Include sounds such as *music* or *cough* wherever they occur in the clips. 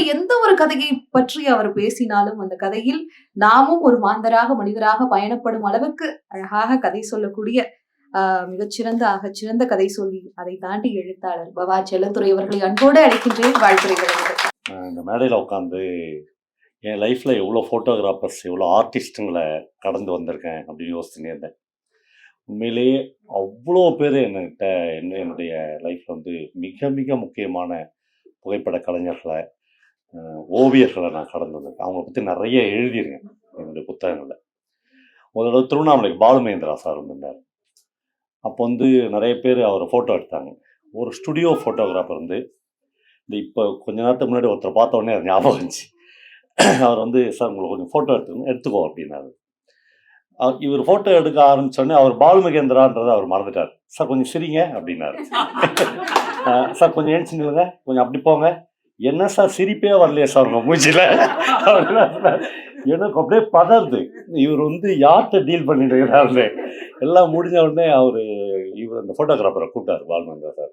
அப்படி எந்த ஒரு கதையை பற்றி அவர் பேசினாலும் அந்த கதையில் நாமும் ஒரு மாந்தராக மனிதராக பயணப்படும் அளவுக்கு அழகாக கதை சொல்லக்கூடிய மிகச்சிறந்த ஆகச்சிறந்த கதை சொல்லி அதை தாண்டி எழுத்தாளர் பவா செல்லத்துறை அவர்களை அன்போடு அழைக்கின்றேன். வாழ்த்துறைகள் இந்த மேடையில் உட்காந்து என் லைஃப்பில் எவ்வளோ ஃபோட்டோகிராஃபர்ஸ் எவ்வளோ ஆர்டிஸ்ட்டுங்களை கடந்து வந்திருக்கேன் அப்படின்னு யோசிச்சுனே இருந்தேன். உண்மையிலேயே அவ்வளோ பேர் என்கிட்ட என்ன என்னுடைய லைஃப்பில் வந்து மிக மிக முக்கியமான புகைப்பட கலைஞர்களை ஓவியர்களை நான் கடந்து வந்திருக்கேன். அவங்கள பற்றி நிறைய எழுதியிருக்கேன் என்னுடைய புத்தகங்களில். ஒரு தடவை திருவண்ணாமலைக்கு பாலுமேந்திரா சார் வந்திருந்தார் அப்போ வந்து நிறைய பேர் அவரை ஃபோட்டோ எடுத்தாங்க. ஒரு ஸ்டுடியோ ஃபோட்டோகிராஃபர் வந்து இந்த இப்போ கொஞ்ச நேரத்துக்கு முன்னாடி ஒருத்தரை பார்த்த உடனே அது ஞாபகம் இருந்துச்சு அவர் வந்து சார் உங்களுக்கு கொஞ்சம் ஃபோட்டோ எடுத்துக்கணும் எடுத்துக்கோ அப்படின்னாரு. அவர் இவர் ஃபோட்டோ எடுக்க ஆரம்பிச்சோடனே அவர் பாலுமகேந்திரான்றதை அவர் மறந்துட்டார். சார் கொஞ்சம் சிரிங்க அப்படின்னாரு. *laughs* சார் கொஞ்சம் ஏன் நில்லுங்க கொஞ்சம் அப்படி போங்க என்ன சார் சிரிப்பே வரலையே சார் உங்கள் மூச்சில் எனக்கு அப்படியே பதறது. இவர் வந்து யார்கிட்ட டீல் பண்ணிட்டு இருக்கிறாரு எல்லாம் முடிஞ்ச உடனே அவர் இவர் அந்த ஃபோட்டோகிராஃபரை கூப்பிட்டாரு பாலுமேந்திரா சார்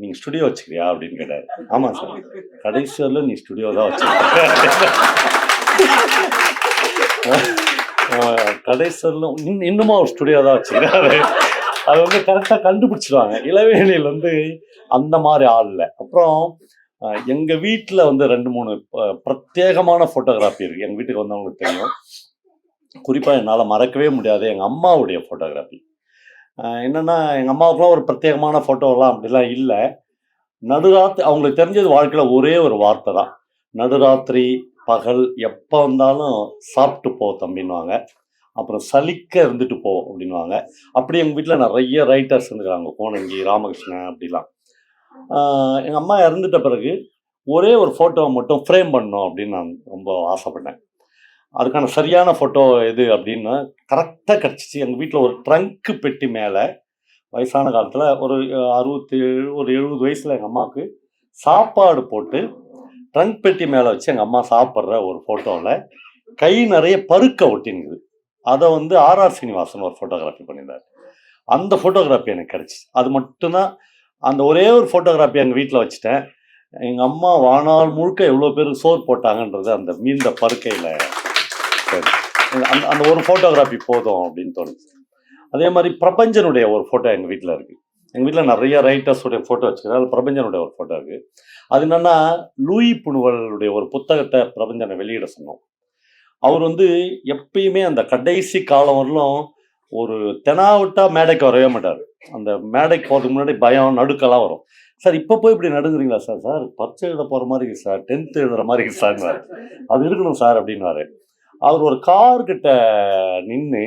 நீங்கள் ஸ்டுடியோ வச்சுக்கிறியா அப்படின்னு கேட்டார். ஆமாம் சார் கடைசி வரல நீ ஸ்டுடியோ தான் வச்சுருக்க கடைசரில் வரலும் இன்னும் இன்னுமா ஒரு ஸ்டுடியோ தான் வச்சுக்கிறாரு. அது வந்து கரெக்டாக கண்டுபிடிச்சிடுவாங்க இளவேணியில் வந்து அந்த மாதிரி ஆள் இல்லை. அப்புறம் எங்கள் வீட்டில் வந்து ரெண்டு மூணு பிரத்யேகமான ஃபோட்டோகிராஃபி இருக்குது எங்கள் வீட்டுக்கு வந்தவங்களுக்கு தெரியும். குறிப்பாக என்னால் மறக்கவே முடியாது. எங்கள் அம்மாவுடைய ஃபோட்டோகிராஃபி என்னென்னா எங்கள் அம்மாவுக்குலாம் ஒரு பிரத்யேகமான ஃபோட்டோலாம் அப்படிலாம் இல்லை. நடுராத்திரி அவங்களுக்கு தெரிஞ்சது வாழ்க்கையில் ஒரே ஒரு வார்த்தை தான். நடுராத்திரி பகல் எப்போ வந்தாலும் சாப்பிட்டு போ தம்பின்னுவாங்க. அப்புறம் சலிக்க இருந்துட்டு போ அப்படின்வாங்க அப்படி எங்கள் வீட்டில் நிறைய ரைட்டர்ஸ் இருந்துக்கிறாங்க. கோணங்கி ராமகிருஷ்ணன் அப்படிலாம். எங்கள் அம்மா இறந்துட்ட பிறகு ஒரே ஒரு ஃபோட்டோவை மட்டும் ஃப்ரேம் பண்ணோம் அப்படின்னு நான் ரொம்ப ஆசைப்பட்டேன். அதுக்கான சரியான ஃபோட்டோ எது அப்படின்னு கரெக்டாக கிடச்சிச்சு. எங்கள் வீட்டில் ஒரு ட்ரங்க்கு பெட்டி மேலே வயசான காலத்தில் ஒரு அறுபத்தி ஏழு ஒரு எழுபது வயசில் எங்கள் அம்மாவுக்கு சாப்பாடு போட்டு ட்ரங்க் பெட்டி மேலே வச்சு எங்கள் அம்மா சாப்பிட்ற ஒரு ஃபோட்டோவில் கை நிறைய பருக்க ஒட்டினுக்குது அதை வந்து ஆர்ஆர் சீனிவாசன் ஒரு ஃபோட்டோகிராஃபி பண்ணியிருந்தார். அந்த ஃபோட்டோகிராஃபி எனக்கு கிடச்சிச்சு. அது மட்டும்தான் அந்த ஒரே ஒரு ஃபோட்டோகிராஃபி எங்கள் வீட்டில் வச்சுட்டேன். எங்கள் அம்மா வானால் முழுக்க எவ்வளோ பேர் சோர் போட்டாங்கன்றது அந்த மீந்த பருக்கையில் அந்த அந்த ஒரு ஃபோட்டோகிராஃபி போதும் அப்படின்னு தோணுச்சு. அதே மாதிரி பிரபஞ்சனுடைய ஒரு ஃபோட்டோ எங்கள் வீட்டில் இருக்குது எங்கள் வீட்டில் நிறைய ரைட்டர்ஸுடைய ஃபோட்டோ வச்சுக்கிறேன் அது பிரபஞ்சனுடைய ஒரு ஃபோட்டோ இருக்குது அது என்னன்னா லூயி புணுவலுடைய ஒரு புத்தகத்தை பிரபஞ்சனை வெளியிட சொன்னோம். அவர் வந்து எப்பயுமே அந்த கடைசி காலம் வரலும் ஒரு தெனாவிட்டா மேடைக்கு வரவே மாட்டார். அந்த மேடைக்கு போகிறதுக்கு முன்னாடி பயம் நடுக்கெல்லாம் வரும். சார் இப்போ போய் இப்படி நடுங்குறீங்களா சார்? சார் பரீட்சை எழுத போகிற மாதிரி சார். டென்த்து எழுதுற மாதிரி சார். அது இருக்கணும் சார் அப்படின்னாரு. அவர் ஒரு கார் கிட்ட நின்று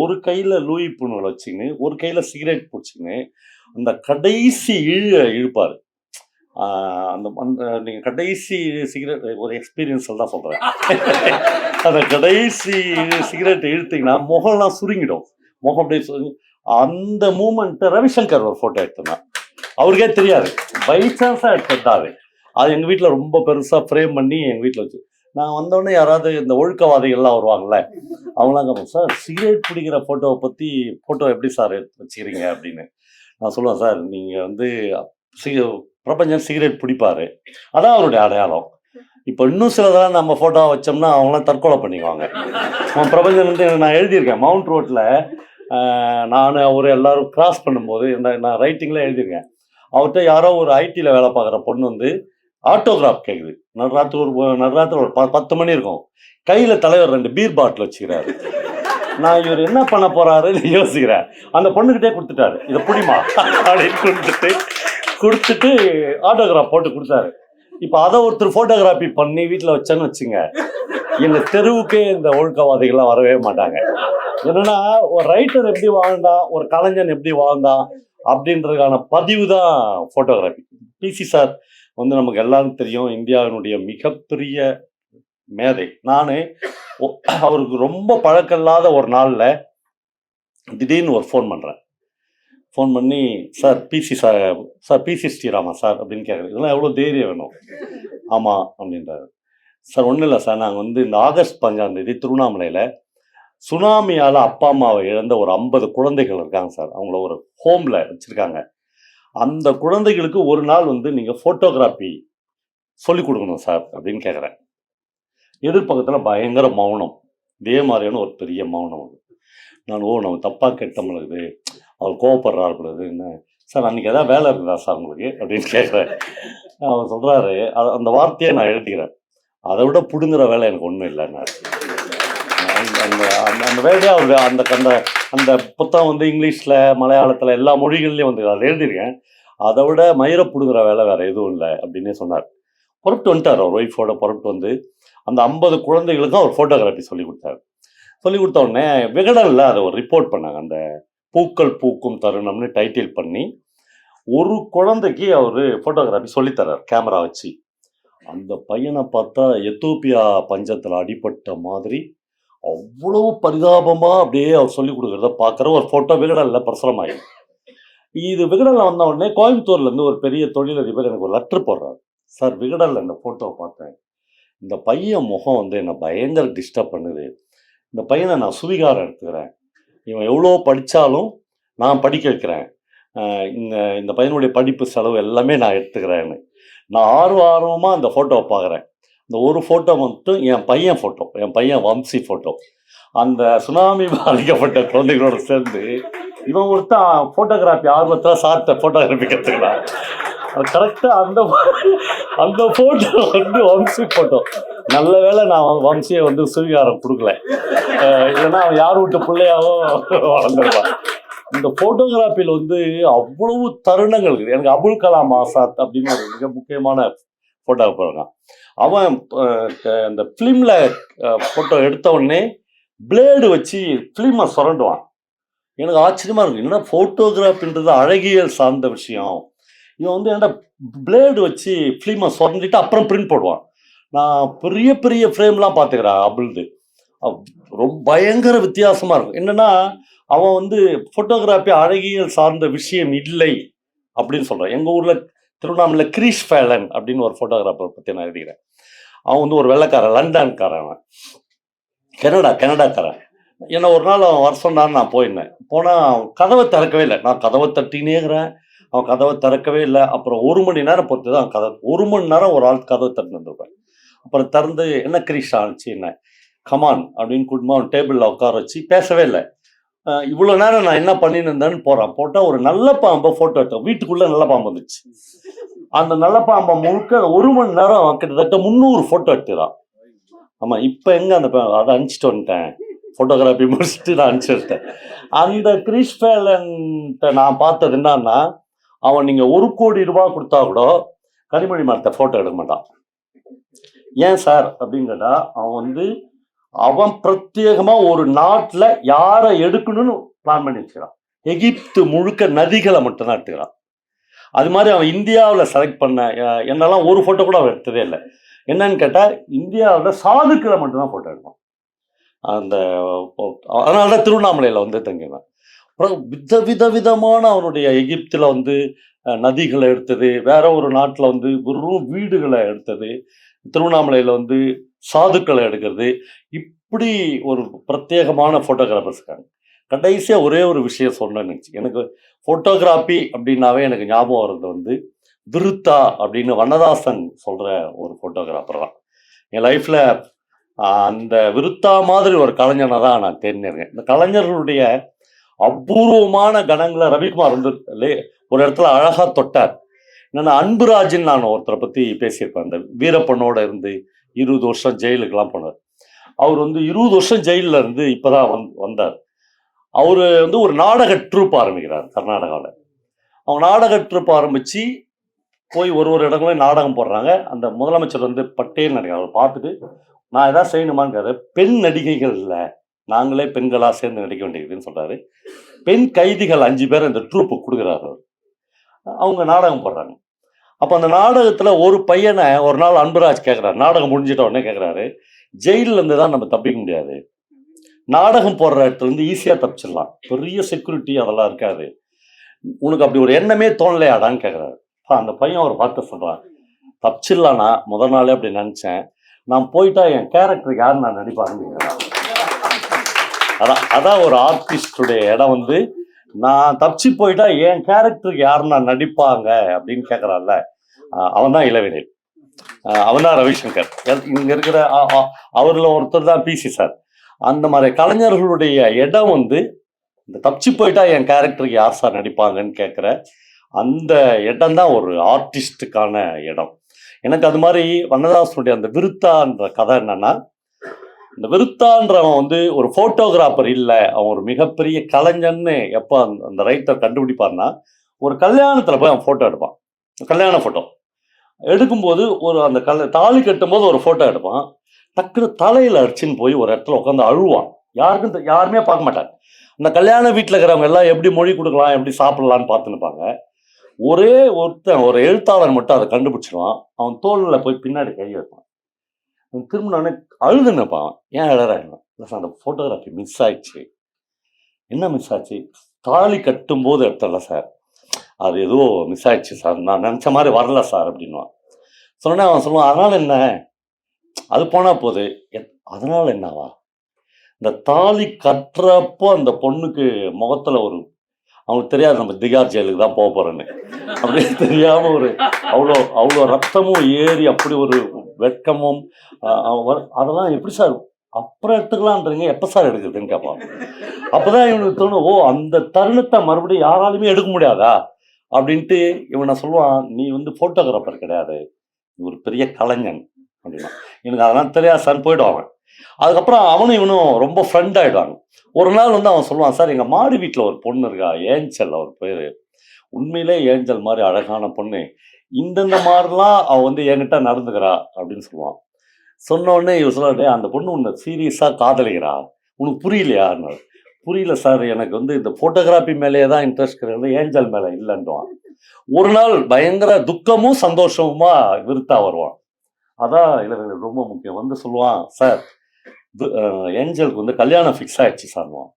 ஒரு கையில் லூயி புண்ணுகளை வச்சுக்கின்னு ஒரு கையில் சிகரெட் பிடிச்சிக்கின்னு அந்த கடைசி இழ இழுப்பார். அந்த அந்த நீங்கள் கடைசி சிகரெட் ஒரு எக்ஸ்பீரியன்ஸில் தான் சொல்கிறேன் அந்த கடைசி சிகரெட் இழுத்தீங்கன்னா முகம்லாம் சுருங்கிடும். முகம் அப்படியே சுருங்கி அந்த மூமெண்ட்டை ரவிசங்கர் ஒரு ஃபோட்டோ எடுத்திருந்தார். அவருக்கே தெரியாது. பை சான்ஸாக எடுத்துட்டாரு அது. எங்கள் வீட்டில் ரொம்ப பெருசாக ஃப்ரேம் பண்ணி எங்கள் வீட்டில் வச்சு. நான் வந்தோடனே யாராவது இந்த ஒழுக்கவாதிகள்லாம் வருவாங்கல்ல அவங்களாம் கேட்போம் சார் சிகரெட் பிடிக்கிற ஃபோட்டோவை பற்றி ஃபோட்டோ எப்படி சார் எடுத்து வச்சுக்கிறீங்க? அப்படின்னு. நான் சொல்லுவேன் சார் நீங்கள் வந்து சிக பிரபஞ்சம் சிகரெட் பிடிப்பார். அதான் அவருடைய அடையாளம். இப்போ இன்னும் சிலதெல்லாம் நம்ம ஃபோட்டோ வச்சோம்னா அவங்களாம் தற்கொலை பண்ணிக்குவாங்க. அவன் வந்து நான் எழுதியிருக்கேன். மவுண்ட் ரோட்டில் நான் அவர் எல்லாரும் கிராஸ் பண்ணும்போது என்ன- நான் ரைட்டிங்கில் எழுதியிருக்கேன் அவர்கிட்ட யாரோ ஒரு ஐடியில் வேலை பார்க்குற பொண்ணு வந்து ஆட்டோகிராஃப் கேட்குது நடுராத்திரி ஒரு நடுராத்திரி ஒரு ப பத்து மணி இருக்கும். கையில் தலைவர் ரெண்டு பீர் பாட்டில் வச்சுக்கிறாரு. நான் இவர் என்ன பண்ண போகிறாருன்னு யோசிக்கிறேன். அந்த பொண்ணுக்கிட்டே கொடுத்துட்டாரு. இதை புடிமா? அப்படின்னு கொடுத்துட்டு கொடுத்துட்டு ஆட்டோகிராஃப் போட்டு கொடுத்தாரு. இப்போ அதை ஒருத்தர் ஃபோட்டோகிராஃபி பண்ணி வீட்டில் வச்சேன்னு வச்சுங்க. எங்கள் தெருவுக்கே இந்த ஒழுக்கவாதிகள்லாம் வரவே மாட்டாங்க. என்னன்னா ஒரு ரைட்டர் எப்படி வாழ்ந்தான் ஒரு கலைஞன் எப்படி வாழ்ந்தான் அப்படின்றதுக்கான பதிவு தான் ஃபோட்டோகிராஃபி பிசி சார் வந்து நமக்கு எல்லாரும் தெரியும் இந்தியாவினுடைய மிகப்பெரிய மேதை. நான் அவருக்கு ரொம்ப பழக்கம் இல்லாத ஒரு நாளில் திடீர்னு ஒரு ஃபோன் பண்ணுறேன் ஃபோன் பண்ணி sir busy sir sir busy Srirama sir அப்படின்னு கேட்குறது இதெல்லாம் எவ்வளோ தைரியம் வேணும்? ஆமாம் அப்படின்றாரு. சார் ஒன்றும் இல்லை சார் நாங்கள் வந்து இந்த ஆகஸ்ட் பஞ்சாம் தேதி திருவண்ணாமலையில் சுனாமியால் அப்பா அம்மாவை இழந்த ஒரு ஐம்பது குழந்தைகள் இருக்காங்க சார். அவங்கள ஒரு ஹோமில் வச்சுருக்காங்க. அந்த குழந்தைகளுக்கு ஒரு நாள் வந்து நீங்கள் ஃபோட்டோகிராஃபி சொல்லிக் கொடுக்கணும் சார் அப்படின்னு கேட்குறேன் எதிர்பக்கத்தில் பயங்கர மௌனம். இதே மாதிரியான ஒரு பெரிய மௌனம் அது. நான் ஓ நம்ம தப்பாக கெட்டமலுது அவர் கோவப்படுறாரு பொழுது என்ன? சார் அன்றைக்கி எதாவது வேலை இருக்குதா சார் உங்களுக்கு? அப்படின்னு கேட்குறேன் அவர் சொல்கிறாரு அந்த வார்த்தையை நான் எழுதிக்கிறேன். அதை விட பிடுங்குற வேலை எனக்கு ஒன்றும் இல்லைன்னாரு. அந்த அந்த அந்த- வேலையை அவர் அந்த அந்த அந்த புத்தகம் வந்து இங்கிலீஷில் மலையாளத்தில் எல்லா மொழிகள்லையும் வந்து அதை எழுதியிருக்கேன். அதை விட மயிரை பிடுங்குற வேலை வேறு எதுவும் இல்லை அப்படின்னே சொன்னார். புறப்பட்டு வந்துட்டார் அவர் ஒய்ஃபோட புறப்பட்டு வந்து. அந்த ஐம்பது குழந்தைகளுக்கும் அவர் ஃபோட்டோகிராஃபி சொல்லி கொடுத்தாரு. சொல்லி கொடுத்த உடனே விகடனில் அதை ஒரு ரிப்போர்ட் பண்ணாங்க. அந்த பூக்கள் பூக்கும் தருணம்னு டைட்டில் பண்ணி ஒரு குழந்தைக்கு அவர் ஃபோட்டோகிராஃபி சொல்லித்தரார் கேமரா வச்சு. அந்த பையனை பார்த்தா எத்தோப்பியா பஞ்சத்தில் அடிபட்ட மாதிரி அவ்வளவு பரிதாபமாக அப்படியே அவர் சொல்லி கொடுக்குறத பார்க்குற ஒரு ஃபோட்டோ விகடனில் பிரசுரமாயிடும் இது விகடனில் வந்த உடனே கோயம்புத்தூர்லேருந்து ஒரு பெரிய தொழிலதிபர் எனக்கு ஒரு லெட்ரு போடுறாரு. சார் விகடனில் இந்த ஃபோட்டோவை பார்த்தேன். இந்த பையன் முகம் வந்து என்னை பயங்கர டிஸ்டர்ப் பண்ணுது. இந்த பையனை நான் சுவிகாரம் எடுத்துக்கிறேன். இவன் எவ்வளோ படித்தாலும் நான் படிக்க வைக்கிறேன். இந்த இந்த பையனுடைய படிப்பு செலவு எல்லாமே நான் எடுத்துக்கிறேன்னு. நான் ஆர்வ ஆர்வமாக அந்த ஃபோட்டோவை பார்க்குறேன். இந்த ஒரு ஃபோட்டோ மட்டும் என் பையன் ஃபோட்டோ என் பையன் வம்சி ஃபோட்டோ அந்த சுனாமி பாதிக்கப்பட்ட குழந்தைகளோட சேர்ந்து இவன் ஒருத்தன் ஃபோட்டோகிராஃபி ஆர்வத்தில் சார்ட்ட ஃபோட்டோகிராஃபி கற்றுக்கலாம் கரெக்டாக அந்த அந்த ஃபோட்டோ வந்து வம்சி ஃபோட்டோ நல்ல வேளை நான் வம்சியை வந்து சுவீகாரம் கொடுக்கல. இல்லைன்னா அவன் யார் வீட்டு பிள்ளையாவோ வளர்ந்துருப்பான். இந்த ஃபோட்டோகிராஃபியில் வந்து அவ்வளவு தருணங்கள் இருக்குது. எனக்கு அபுல் கலாம் ஆசாத் அப்படின்னு ஒரு மிக முக்கியமான ஃபோட்டோகிராஃபர் தான் அவன் அந்த ஃபிலிமில் ஃபோட்டோ எடுத்த உடனே பிளேடு வச்சு ஃபிலிமை சுரண்டுவான். எனக்கு ஆச்சரியமாக இருக்கும் என்னடா ஃபோட்டோகிராஃபின்றது அழகியல் சார்ந்த விஷயம். இவன் வந்து என்னடா பிளேடு வச்சு ஃபிலிமை சுரண்டிட்டு அப்புறம் பிரிண்ட் போடுவான். நான் பெரிய பெரிய ஃப்ரேம்லாம் பார்த்துக்கிறேன் அபுல்து. ரொம்ப பயங்கர வித்தியாசமாக இருக்கும் என்னென்னா அவன் வந்து ஃபோட்டோகிராஃபி அழகியல் சார்ந்த விஷயம் இல்லை அப்படின்னு சொல்கிறான் எங்கள் ஊரில் திருவண்ணாமலை கிரீஷ் ஃபேலன் அப்படின்னு ஒரு ஃபோட்டோகிராஃபர் பற்றி நான் எழுதிக்கிறேன். அவன் வந்து ஒரு வெள்ளைக்காரன் லண்டன்காரன் அவன். கனடா கனடாக்காரன். என்ன ஒரு நாள் அவன் வர சொன்னான்னு நான் போயிருந்தேன். போனால் அவன் கதவை திறக்கவே இல்லை. நான் கதவை தட்டினேங்கிறேன். அவன் கதவை திறக்கவே இல்லை. அப்புறம் ஒரு மணி நேரம் பொறுத்து தான் அவன் ஒரு மணி நேரம் ஒரு ஆள் கதவை திறந்துருப்பேன் அப்புறம் திறந்து என்ன கிரீஷ் ஆனிச்சு என்ன? கமான் அப்படின்னு கூட்டமாக அவன் டேபிளில் உட்கார வச்சு பேசவே இல்லை. இவ்வளோ நேரம் நான் என்ன பண்ணின்னு இருந்தேன்னு போகிறான் போட்டால் ஒரு நல்ல பாம்பை ஃபோட்டோ எடுத்தோம் வீட்டுக்குள்ளே நல்ல பாம்பு வந்துச்சு. அந்த நல்ல பாம்பை முழுக்க ஒரு மணி நேரம் அவன் கிட்டத்தட்ட முந்நூறு ஃபோட்டோ எடுத்துதான் ஆமாம் இப்போ எங்கே அந்த அதை அனுப்பிச்சிட்டு வந்துட்டேன். ஃபோட்டோகிராஃபி முடிச்சுட்டு நான் அனுப்பிச்சிட்டேன் அந்த கிரீஷ் ஃபேலன்ட்ட நான் பார்த்தது என்னன்னா அவன் நீங்கள் ஒரு கோடி ரூபா கொடுத்தா கூட கனிமொழி மரத்தை ஃபோட்டோ எடுக்க மாட்டான். ஏன் சார்? அப்படின்னு கேட்டால் அவன் வந்து அவன் பிரத்யேகமா ஒரு நாட்டில் யாரை எடுக்கணும்னு பிளான் பண்ணி வச்சுக்கிறான். எகிப்து முழுக்க நதிகளை மட்டும்தான் எடுத்துக்கிறான். அது மாதிரி அவன் இந்தியாவில் செலக்ட் பண்ண என்னெல்லாம் ஒரு ஃபோட்டோ கூட அவன் எடுத்ததே இல்லை. என்னன்னு கேட்டால் இந்தியாவில் சாதுக்களை மட்டும்தான் ஃபோட்டோ எடுப்பான். அந்த அதனால தான் திருவண்ணாமலையில் வந்து தங்கினான் அப்புறம் வித வித விதமான அவனுடைய எகிப்தில் வந்து நதிகளை எடுத்தது வேற ஒரு நாட்டில் வந்து வெறும் வீடுகளை எடுத்தது திருவண்ணாமலையில் வந்து சாதுக்களை எடுக்கிறது. இப்படி ஒரு பிரத்யேகமான ஃபோட்டோகிராஃபர்ஸ் இருக்காங்க. கடைசியாக ஒரே ஒரு விஷயம் சொன்னேன்னு எனக்கு ஃபோட்டோகிராஃபி அப்படின்னாவே எனக்கு ஞாபகம் வர்றது வந்து விருத்தா அப்படின்னு வண்ணதாசன் சொல்கிற ஒரு ஃபோட்டோகிராஃபர் தான். என் லைஃப்பில் அந்த விருத்தா மாதிரி ஒரு கலைஞனை தான் நான் தேர்ந்தெடுக்கேன் இந்த கலைஞர்களுடைய அபூர்வமான கணங்களை ரவிக்குமார் வந்து ஒரு இடத்துல அழகாக தொட்டார். என்னென்னா அன்புராஜன் நான் ஒருத்தரை பற்றி பேசியிருப்பேன். அந்த வீரப்பனோட இருந்து இருபது வருஷம் ஜெயிலுக்கெல்லாம் போனார். அவர் வந்து இருபது வருஷம் ஜெயிலில் இருந்து இப்போ தான் வந் வந்தார். அவர் வந்து ஒரு நாடக ட்ரூப் ஆரம்பிக்கிறார் கர்நாடகாவில். அவங்க நாடக ட்ரூப் ஆரம்பித்து போய் ஒரு ஒரு இடங்களையும் நாடகம் போடுறாங்க. அந்த முதலமைச்சர் வந்து பட்டேல் நடிகர் அவர் பார்த்துட்டு நான் எதாவது செய்யணுமான்னு கேட்டாரு. பெண் நடிகைகள் இல்லை நாங்களே பெண்களாக சேர்ந்து நடிக்க வேண்டியதுன்னு சொல்கிறாரு பெண் கைதிகள் அஞ்சு பேர் அந்த ட்ரூப்புக்கு கொடுக்குறாரு அவர். அவங்க நாடகம் போடுறாங்க. அப்போ அந்த நாடகத்தில் ஒரு பையனை ஒரு நாள் அன்புராஜ் கேட்குறாரு நாடகம் முடிஞ்சிட்ட உடனே கேட்குறாரு ஜெயில்ல இருந்து தான் நம்ம தப்பிக்க முடியாது. நாடகம் போடுற இடத்துலேருந்து ஈஸியாக தப்பிச்சிடலாம். பெரிய செக்யூரிட்டி அதெல்லாம் இருக்காது. உனக்கு அப்படி ஒரு எண்ணமே தோணலையாடான்னு கேட்குறாரு அந்த பையன் ஒரு வார்த்தை சொல்கிறான் தப்பிச்சிடலான்னா முதல் நாளே அப்படி நினச்சேன். நான் போயிட்டா என் கேரக்டருக்கு யார் நான் நடிப்பாருன்னு அதான் அதான் ஒரு ஆர்டிஸ்டுடைய இடம் வந்து நான் தப்பிச்சு போயிட்டா என் கேரக்டருக்கு யாருன்னா நடிப்பாங்க அப்படின்னு கேட்குறான்ல அவன் தான் இளவேனில். அவன் தான் ரவிசங்கர். இங்க இருக்கிற அவரில் அவர்ல ஒருத்தர் தான் பிசி சார் அந்த மாதிரி கலைஞர்களுடைய இடம் வந்து இந்த தப்பிச்சு போயிட்டா என் கேரக்டருக்கு யார் சார் நடிப்பாங்கன்னு கேட்குற அந்த இடம் தான் ஒரு ஆர்டிஸ்டுக்கான இடம். எனக்கு அது மாதிரி வண்ணதாசனுடைய அந்த விருத்தான்ற கதை என்னன்னா இந்த விருத்தான்றவன் வந்து ஒரு ஃபோட்டோகிராஃபர் இல்லை. அவன் ஒரு மிகப்பெரிய கலைஞன்னு எப்போ அந்த அந்த ரைட்டர் கண்டுபிடிப்பார்னா ஒரு கல்யாணத்தில் போய் அவன் ஃபோட்டோ எடுப்பான். கல்யாண ஃபோட்டோ எடுக்கும்போது ஒரு அந்த கல் தாலி கட்டும்போது ஒரு ஃபோட்டோ எடுப்பான். டக்குனு தலையில் அடிச்சுன்னு போய் ஒரு இடத்துல உட்காந்து அழுவான். யாருக்கும் யாருமே பார்க்க மாட்டாங்க. அந்த கல்யாண வீட்டில் இருக்கிறவங்க எல்லாம் எப்படி மொழி கொடுக்கலாம் எப்படி சாப்பிடலான்னு பார்த்துன்னுப்பாங்க. ஒரே ஒருத்தன் ஒரு எழுத்தாளர் மட்டும் அதை கண்டுபிடிச்சிருவான். அவன் தோளில் போய் பின்னாடி கை வைப்பான். அவன் நான் அழுதுனப்பா. ஏன் அழறாங்க இல்லை சார் அந்த ஃபோட்டோகிராஃபி மிஸ் ஆயிடுச்சு. என்ன மிஸ் ஆச்சு? தாலி கட்டும்போது எடுத்தல சார் அது ஏதோ மிஸ் ஆயிடுச்சு சார் நான் நினச்ச மாதிரி வரல சார் அப்படின்வான் சொன்னேன் அவன் சொல்லுவான் அதனால் என்ன? அது போனால் போகுது எத்- என்னவா? இந்த தாலி கட்டுறப்போ அந்த பொண்ணுக்கு முகத்தில் ஒரு அவங்களுக்கு தெரியாது நம்ம திகார் ஜெயிலுக்கு தான் போக போகிறேன்னு அப்படியே தெரியாமல் ஒரு அவ்வளோ அவ்வளோ ரத்தமும் ஏறி அப்படி ஒரு வெட்கமும் அதெல்லாம் எப்படி சார் அப்புறம் எடுத்துக்கலான்றீங்க எப்போ சார் எடுக்குதுன்னு கேட்பான். அப்பதான் இவனுக்கு தோணும் ஓ அந்த தருணத்தை மறுபடியும் யாராலுமே எடுக்க முடியாதா? அப்படின்ட்டு இவனை சொல்லுவான் நீ வந்து ஃபோட்டோகிராஃபர் கிடையாது. ஒரு பெரிய கலைஞன். அப்படின்னா. எனக்கு அதெல்லாம் தெரியாது சார் போயிடுவான் அதுக்கப்புறம் அவனும் இவனும் ரொம்ப ஃப்ரெண்ட் ஆயிடுவாங்க. ஒரு நாள் வந்து அவன் சொல்லுவான் சார் எங்கள் மாடி வீட்டில் ஒரு பொண்ணு இருக்கா ஏஞ்சல் அவர் பேர். உண்மையிலே ஏஞ்சல் மாதிரி அழகான பொண்ணு. இந்தந்த மாதிரிலாம் அவள் வந்து என்கிட்ட நடந்துக்கிறா அப்படின்னு சொல்லுவான். சொன்னோடனே உடனே இவர் அந்த பொண்ணு உன்னை சீரியஸாக காதலிக்கிறா? உனக்கு புரியலையான்னு புரியல சார். எனக்கு வந்து இந்த ஃபோட்டோகிராஃபி மேலேயே தான் இன்ட்ரெஸ்ட் கிடையாது ஏஞ்சல் மேலே இல்லைன்றான் ஒரு நாள் பயங்கர துக்கமும் சந்தோஷமுமா விருத்தா வருவான். அதான் இளைஞர்கள் ரொம்ப முக்கியம். வந்து சொல்லுவான் சார் ஏஞ்சலுக்கு வந்து கல்யாணம் ஃபிக்ஸ் ஆயிடுச்சு சார்வான்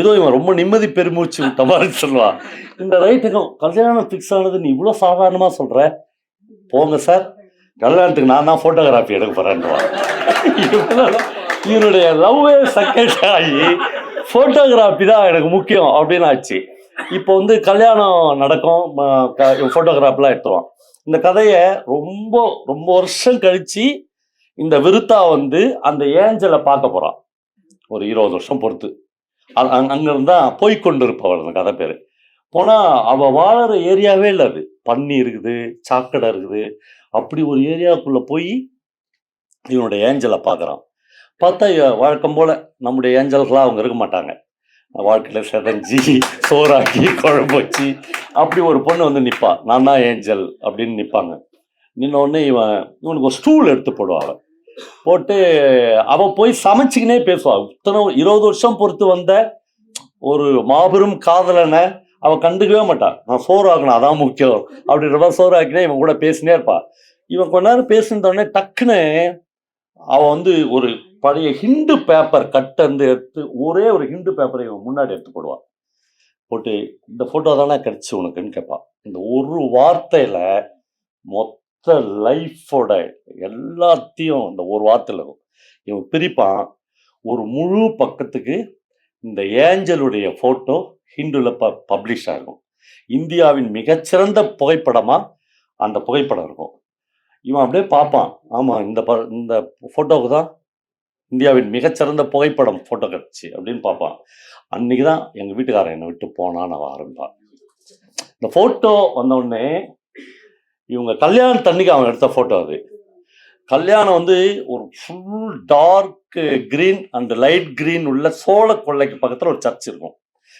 ஏதோ இவன் ரொம்ப நிம்மதி பெருமூச்சு விட்ட மாதிரி சொல்லுவான். இந்த ரைட்டுக்கும் கல்யாணம் ஃபிக்ஸ் ஆனது நீ இவ்வளோ சாதாரணமா சொல்ற? போங்க சார் கல்யாணத்துக்கு நான் தான் ஃபோட்டோகிராஃபி எடுக்க போறேன்னுவான். இவனுடைய லவ்வே சக்கெட் ஆகி ஃபோட்டோகிராஃபி தான் எனக்கு முக்கியம் அப்படின்னு ஆச்சு இப்போ வந்து கல்யாணம் நடக்கும். ஃபோட்டோகிராஃபிலாம் எடுத்துருவான். இந்த கதையை ரொம்ப ரொம்ப வருஷம் கழிச்சு இந்த விருத்தா வந்து அந்த ஏஞ்சலை பார்க்க போகிறான் ஒரு இருபது வருஷம் பொறுத்து. அங்கிருந்தா அங்க- அந்த கதை பேர். போனால் அவள் வாழற ஏரியாவே இல்லை அது. பன்னி இருக்குது சாக்கடை இருக்குது. அப்படி ஒரு ஏரியாவுக்குள்ளே போய் இவனுடைய ஏஞ்சலை பார்க்குறான் பார்த்தா வழக்கம் போல் நம்முடைய ஏஞ்சல்களாக அவங்க இருக்க மாட்டாங்க. வாழ்க்கையில் செதஞ்சி சோறாக்கி குழம்பு வச்சு அப்படி ஒரு பொண்ணு வந்து நிற்பா நான் தான் ஏஞ்சல் அப்படின்னு நிற்பாங்க நின்ன உடனே இவன் இவனுக்கு ஒரு ஸ்டூல் எடுத்து போடுவான் போட்டு அவ போய் சமைச்சிக்கினே பேசுவா. இத்தனை இருபது வருஷம் பொறுத்து வந்த ஒரு மாபெரும் காதலனை அவ கண்டுக்கவே மாட்டான். நான் சோறு ஆகணும் அதான் முக்கியம். அப்படின்ற மாதிரி சோறு ஆக்கினே இவன் கூட பேசினே இருப்பா. இவன் கொஞ்ச நேரம் பேசின உடனே டக்குன்னு அவ வந்து ஒரு பழைய ஹிந்து பேப்பர் கட் வந்து எடுத்து ஒரே ஒரு ஹிந்து பேப்பரை இவன் முன்னாடி எடுத்து போடுவான் போட்டு இந்த ஃபோட்டோ தானே கிடச்சி உனக்குன்னு கேட்பான் இந்த ஒரு வார்த்தையில் மொத்த லைஃபோட எல்லாத்தையும் இந்த ஒரு வார்த்தையில் இருக்கும். இவன் பிரிப்பான். ஒரு முழு பக்கத்துக்கு இந்த ஏஞ்சலுடைய ஃபோட்டோ ஹிந்துல ப பப்ளிஷ் ஆகும். இந்தியாவின் மிகச்சிறந்த புகைப்படமாக அந்த புகைப்படம் இருக்கும். இவன் அப்படியே பார்ப்பான். ஆமாம் இந்த ப இந்த ஃபோட்டோவுக்கு தான் இந்தியாவின் மிகச்சிறந்த புகைப்படம் ஃபோட்டோ கிடச்சி அப்படின்னு பார்ப்பான். அன்னைக்கு தான் எங்கள் வீட்டுக்காரன் என்னை விட்டு போனான்னு அவன் ஆரம்பிப்பான். இந்த ஃபோட்டோ வந்தோடனே இவங்க கல்யாணத்தன்னைக்கு அவன் எடுத்த ஃபோட்டோ அது. கல்யாணம் வந்து ஒரு full dark green and light green உள்ள சோழ கொள்ளைக்கு பக்கத்தில் ஒரு சர்ச் இருக்கும்.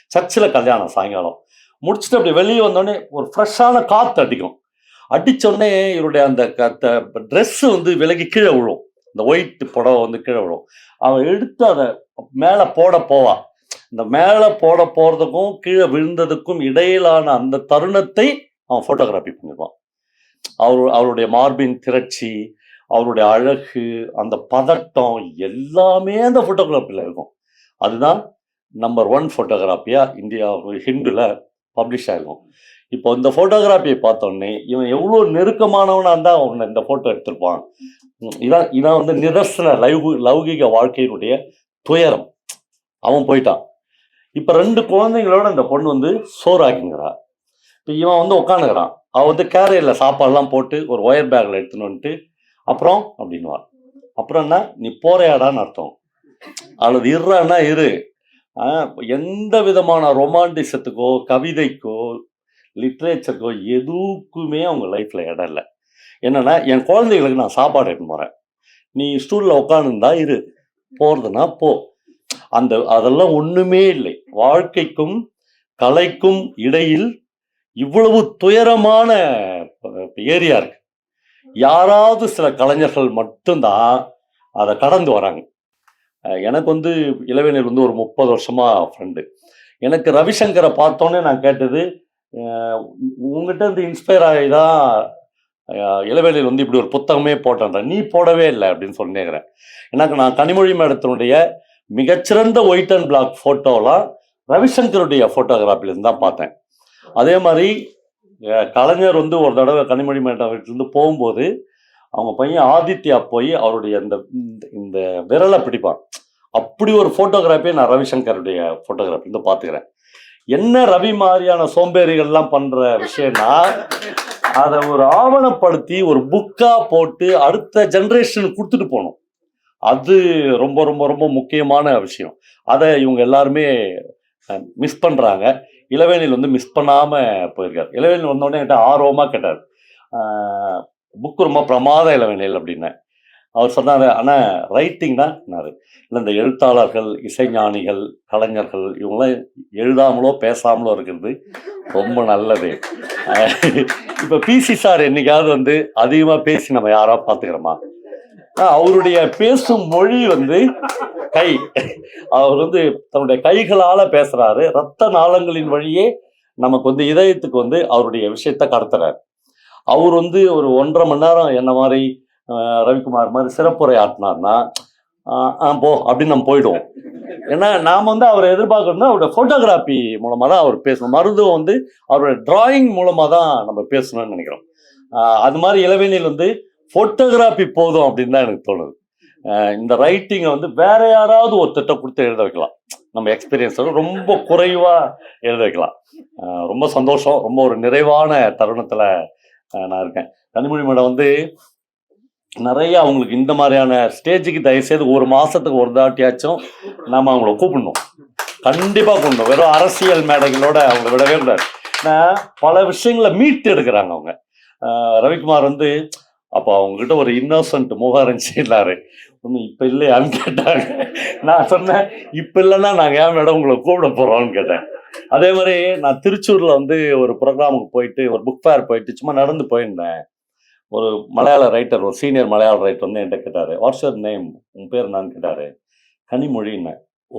சர்ச்சில் கல்யாணம் சாயங்காலம். முடிச்சுட்டு அப்படி வெளியே வந்தோடனே ஒரு ஃப்ரெஷ்ஷான காற்று அடிக்கும். அடித்தோடனே இவருடைய அந்த ட்ரெஸ்ஸு வந்து விலகி கீழே விழும். இந்த ஒயிட் புடவை வந்து கீழே விழும். அவன் எடுத்து அதை மேலே போட போவா. இந்த மேலே போட போகிறதுக்கும் கீழே விழுந்ததுக்கும் இடையிலான அந்த தருணத்தை அவன் ஃபோட்டோகிராஃபி பண்ணிருப்பான். அவர் அவருடைய மார்பின் திரட்சி அவருடைய அழகு அந்த பதட்டம் எல்லாமே அந்த ஃபோட்டோகிராஃபியில் இருக்கும். அதுதான் நம்பர் ஒன் ஃபோட்டோகிராஃபியாக இந்தியா ஹிந்துல பப்ளிஷ் ஆகிருக்கும் இப்போ இந்த ஃபோட்டோகிராஃபியை பார்த்தோன்னே இவன் எவ்வளோ நெருக்கமானவனாக இருந்தால் அவனை இந்த ஃபோட்டோ எடுத்திருப்பான். இதான் இதான் வந்து நிதர்சன லைவு லௌகிக வாழ்க்கையினுடைய துயரம். அவன் போயிட்டான். இப்போ ரெண்டு குழந்தைங்களோட இந்த பொண்ணு வந்து சோறாக்கிங்கிறா. இப்போ இவன் வந்து உட்காந்துக்கிறான் அவன் வந்து கேரியரில் சாப்பாடுலாம் போட்டு ஒரு ஒயர் பேக்கில் எடுத்துன்னு வந்துட்டு அப்புறம்? அப்படின்னுவா அப்புறம் என்ன? நீ போறையாடான்னு அர்த்தம். அல்லது இருறான்னா இரு. எந்த விதமான ரொமான்டிசத்துக்கோ கவிதைக்கோ லிட்ரேச்சருக்கோ எதுக்குமே அவங்க லைஃப்பில் இடம் இல்லை. என்னென்னா என் குழந்தைகளுக்கு நான் சாப்பாடு எடுத்து போகிறேன் நீ ஸ்டூலில் உட்காந்துருந்தா இரு. போகிறதுனா போ. அந்த அதெல்லாம் ஒன்றுமே இல்லை. வாழ்க்கைக்கும் கலைக்கும் இடையில் இவ்வளவு துயரமான ஏரியா இருக்கு. யாராவது சில கலைஞர்கள் மட்டும்தான் அதை கடந்து வராங்க. எனக்கு வந்து இளவேனில் வந்து ஒரு முப்பது வருஷமா ஃப்ரெண்டு எனக்கு ரவிசங்கரை பார்த்தோன்னே நான் கேட்டது உங்ககிட்ட இருந்து இன்ஸ்பயர் ஆகி தான் இளவேனில் வந்து இப்படி ஒரு புத்தகமே போட்டேன் நீ போடவே இல்லை அப்படின்னு சொன்னேங்கிறேன் எனக்கு நான் கனிமொழி மேடத்தினுடைய மிகச்சிறந்த ஒயிட் அண்ட் பிளாக் ஃபோட்டோலாம் ரவிசங்கருடைய ஃபோட்டோகிராஃபிலேருந்து தான் பார்த்தேன். அதே மாதிரி கலைஞர் வந்து ஒரு தடவை கனிமொழி மேடம் போகும்போது அவங்க பையன் ஆதித்யா போய் அவருடைய இந்த இந்த- இந்த விரலை பிடிப்பான். அப்படி ஒரு ஃபோட்டோகிராஃபியை நான் ரவிசங்கருடைய ஃபோட்டோகிராஃபி வந்து பார்த்துக்கிறேன். என்ன ரவி மாதிரியான சோம்பேறிகள்லாம் பண்ற விஷயம்னா அதை ஒரு ஆவணப்படுத்தி ஒரு புக்கா போட்டு அடுத்த ஜென்ரேஷன் கொடுத்துட்டு போகணும். அது ரொம்ப ரொம்ப ரொம்ப முக்கியமான விஷயம். அதை இவங்க எல்லாருமே மிஸ் பண்றாங்க. இளவேனில் வந்து மிஸ் பண்ணாமல் போயிருக்கார். இளவேனில் வந்தோடனே என்கிட்ட ஆர்வமாக கேட்டார். புக் ரொம்ப பிரமாத இளவேனில் அப்படின்னேன் அவர் சொன்னார் ஆனால் ரைட்டிங் தான் இல்லை இந்த எழுத்தாளர்கள் இசைஞானிகள் கலைஞர்கள் இவங்களாம் எழுதாமலோ பேசாமலோ இருக்கிறது ரொம்ப நல்லது. இப்போ பிசி சார் என்னைக்காவது வந்து அதிகமாக பேசி நம்ம யாராவது பார்த்துக்கிறோமா அவருடைய பேசும் மொழி வந்து கை. அவர் வந்து தன்னுடைய கைகளால பேசுறாரு. ரத்த நாளங்களின் வழியே நமக்கு வந்து இதயத்துக்கு வந்து அவருடைய விஷயத்த கடத்துறாரு. அவர் வந்து ஒரு ஒன்றரை மணி நேரம் என்ன மாதிரி ரவிக்குமார் மாதிரி சிறப்புரை ஆட்டினார்னா போ அப்படின்னு நம்ம போயிடுவோம். ஏன்னா நாம் வந்து அவரை எதிர்பார்க்கணும்னா அவருடைய ஃபோட்டோகிராஃபி மூலமாக தான் அவர் பேசணும். மருதுவம் வந்து அவருடைய டிராயிங் மூலமாக தான் நம்ம பேசணும்னு நினைக்கிறோம். அது மாதிரி இளவேனில் வந்து ஃபோட்டோகிராஃபி போதும் அப்படின்னு தான் எனக்கு தோணுது. இந்த ரைட்டிங்கை வந்து வேற யாராவது ஒருத்தட்ட கொடுத்து எழுத வைக்கலாம். நம்ம எக்ஸ்பீரியன்ஸோட ரொம்ப குறைவா எழுத வைக்கலாம். ரொம்ப சந்தோஷம். ரொம்ப ஒரு நிறைவான தருணத்துல நான் இருக்கேன். கனிமொழி மேடம் வந்து நிறைய அவங்களுக்கு இந்த மாதிரியான ஸ்டேஜுக்கு தயவுசெய்து ஒரு மாசத்துக்கு ஒரு தாட்டியாச்சும் நாம அவங்கள கூப்பிடணும். கண்டிப்பா கூப்பிடணும். வெறும் அரசியல் மேடைகளோட அவங்க விடவே கூடாது. ஏன்னா பல விஷயங்களை மீட்டு எடுக்கிறாங்க அவங்க. ரவிக்குமார் வந்து அப்போ அவங்ககிட்ட ஒரு இன்னோசன்ட் முகம் இருந்துச்சுன்னாரு ஒன்றும் இப்போ இல்லையான்னு கேட்டாங்க. நான் சொன்னேன் இப்போ இல்லைன்னா நாங்கள் ஏன் மேடம் உங்களை கூப்பிட போகிறோம்னு கேட்டேன். அதே மாதிரி நான் திருச்சூரில் வந்து ஒரு ப்ரோக்ராமுக்கு போயிட்டு ஒரு புக் ஃபேர் போயிட்டு சும்மா நடந்து போயிருந்தேன். ஒரு மலையாள ரைட்டர் ஒரு சீனியர் மலையாள ரைட்டர் வந்து என்கிட்ட கேட்டார் வாட்ஸ் யுவர் நேம் உன் பேர் என்னன்னு கேட்டார். கனிமொழின்னு. ஓ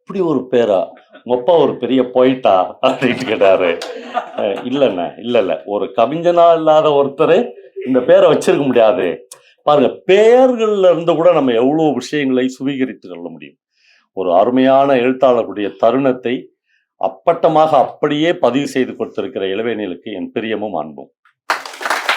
இப்படி ஒரு பேரா? உங்க அப்பா ஒரு பெரிய போயிட்டா அப்படின்னு கேட்டாரு. இல்லைண்ணே இல்லை இல்லை. ஒரு கவிஞனா இல்லாத ஒருத்தர் இந்த பேரை வச்சிருக்க முடியாது. பாருங்க பெயர்கள்ல இருந்து கூட நம்ம எவ்வளவு விஷயங்களை சுவீகரித்து கொள்ள முடியும். ஒரு அருமையான எழுத்தாளருடைய தருணத்தை அப்பட்டமாக அப்படியே பதிவு செய்து கொடுத்திருக்கிற இளவேனிலுக்கு என் பிரியமும் அன்பும்.